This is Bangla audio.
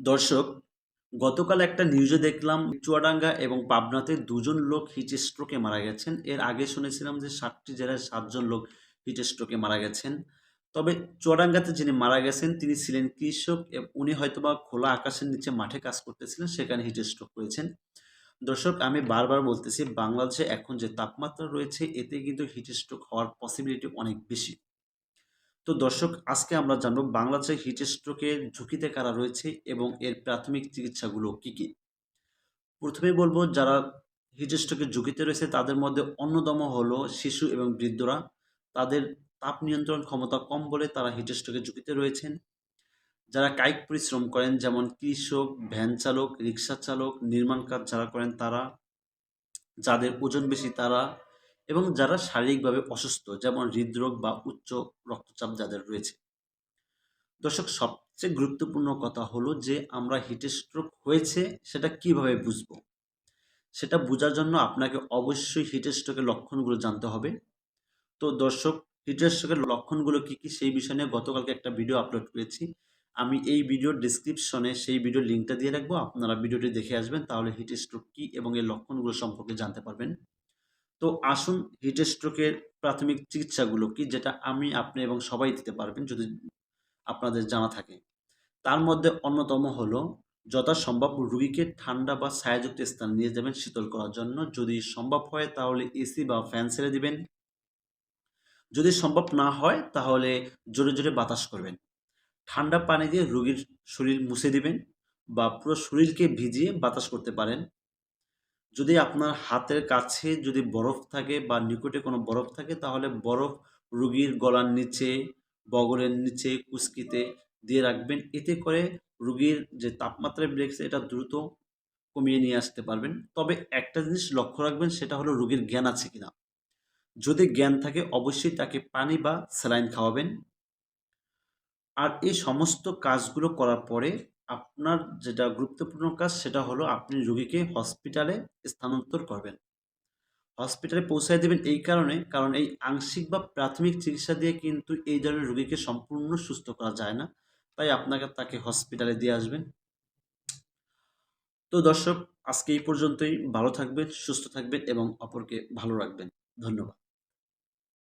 দর্শক, গতকাল একটা নিউজে দেখলাম চুয়াডাঙ্গা এবং পাবনাতে দুজন লোক হিট স্ট্রোকে মারা গেছেন। এর আগে শুনেছিলাম যে ৭ টি জেলায় ৭ জন লোক হিট স্ট্রোকে মারা গেছেন। তবে চুয়াডাঙ্গাতে যিনি মারা গেছেন তিনি ছিলেন কৃষক এবং উনি হয়তোবা খোলা আকাশের নিচে মাঠে কাজ করতেছিলেন সেখানে হিট স্ট্রোক করেছেন। দর্শক আমি বারবার বলতেছি বাংলাদেশে এখন যে তাপমাত্রা রয়েছে এতে কিন্তু হিট স্ট্রোক হওয়ার পসিবিলিটি অনেক বেশি। তো দর্শক আজকে আমরা জানব বাংলাদেশে হিট স্ট্রোকের ঝুঁকিতে কারা রয়েছে এবং এর প্রাথমিক চিকিৎসাগুলো কি, কি? প্রথমেই বলব যারা হিট স্ট্রোকের ঝুঁকিতে রয়েছে তাদের মধ্যে অন্যতম হলো শিশু এবং বৃদ্ধরা। তাদের তাপ নিয়ন্ত্রণ ক্ষমতা কম বলে তারা হিট স্ট্রোকের ঝুঁকিতে রয়েছেন। যারা কায়িক পরিশ্রম করেন যেমন কৃষক, ভ্যান চালক, রিক্সা চালক, নির্মাণ কাজ যারা করেন তারা, যাদের ওজন বেশি তারা এবং যারা শারীরিকভাবে অসুস্থ যেমন হৃদরোগ বা উচ্চ রক্তচাপ যাদের রয়েছে। দর্শক সবচেয়ে গুরুত্বপূর্ণ কথা হলো যে আমরা হিট স্ট্রোক হয়েছে সেটা কীভাবে বুঝব? সেটা বোঝার জন্য আপনাকে অবশ্যই হিট স্ট্রোকের লক্ষণগুলো জানতে হবে। তো দর্শক হিট স্ট্রোকের লক্ষণগুলো কি, কি সেই বিষয় নিয়ে গতকালকে একটা ভিডিও আপলোড করেছি। আমি এই ভিডিওর ডেসক্রিপশনে সেই ভিডিও লিঙ্কটা দিয়ে রাখব। আপনারা ভিডিওটি দেখে আসবেন তাহলে হিট স্ট্রোক কি এবং এর লক্ষণগুলো সম্পর্কে জানতে পারবেন। তো আসুন হিট স্ট্রোকের প্রাথমিক চিকিৎসাগুলো কি যেটা আমি, আপনি এবং সবাই দিতে পারবেন যদি আপনাদের জানা থাকে। তার মধ্যে অন্যতম হলো যথাসম্ভব রুগীকে ঠান্ডা বা ছায়াযুক্ত স্থানে নিয়ে যাবেন শীতল করার জন্য। যদি সম্ভব হয় তাহলে এসি বা ফ্যান ছেড়ে দিবেন। যদি সম্ভব না হয় তাহলে জোরে, জোরে বাতাস করবেন। ঠান্ডা পানি দিয়ে রুগীর শরীর মুছে দিবেন বা পুরো শরীরকে ভিজিয়ে বাতাস করতে পারেন। যদি আপনার হাতের কাছে যদি বরফ থাকে বা নিকটে কোনো বরফ থাকে তাহলে বরফ রুগীর গলার নিচে, বগলের নিচে, কুঁচকিতে দিয়ে রাখবেন। এতে করে রুগীর যে তাপমাত্রা বেড়েছে এটা দ্রুত কমিয়ে নিয়ে আসতে পারবেন। তবে একটা জিনিস লক্ষ্য রাখবেন সেটা হলো রুগীর জ্ঞান আছে কিনা। যদি জ্ঞান থাকে অবশ্যই তাকে পানি বা স্যালাইন খাওয়াবেন। আর এই সমস্ত কাজগুলো করার পরে আপনার যেটা গুরুত্বপূর্ণ কাজ সেটা হলো আপনি রোগীকে হসপিটালে স্থানান্তর করবেন। হসপিটালে পৌঁছায় দেবেন এই কারণে, কারণ এই আংশিক বা প্রাথমিক চিকিৎসা দিয়ে কিন্তু এই ধরনের রোগীকে সম্পূর্ণ সুস্থ করা যায় না। তাই আপনাকে তাকে হসপিটালে দিয়ে আসবেন। তো দর্শক আজকে এই পর্যন্তই। ভালো থাকবেন, সুস্থ থাকবেন এবং অপরকে ভালো রাখবেন। ধন্যবাদ।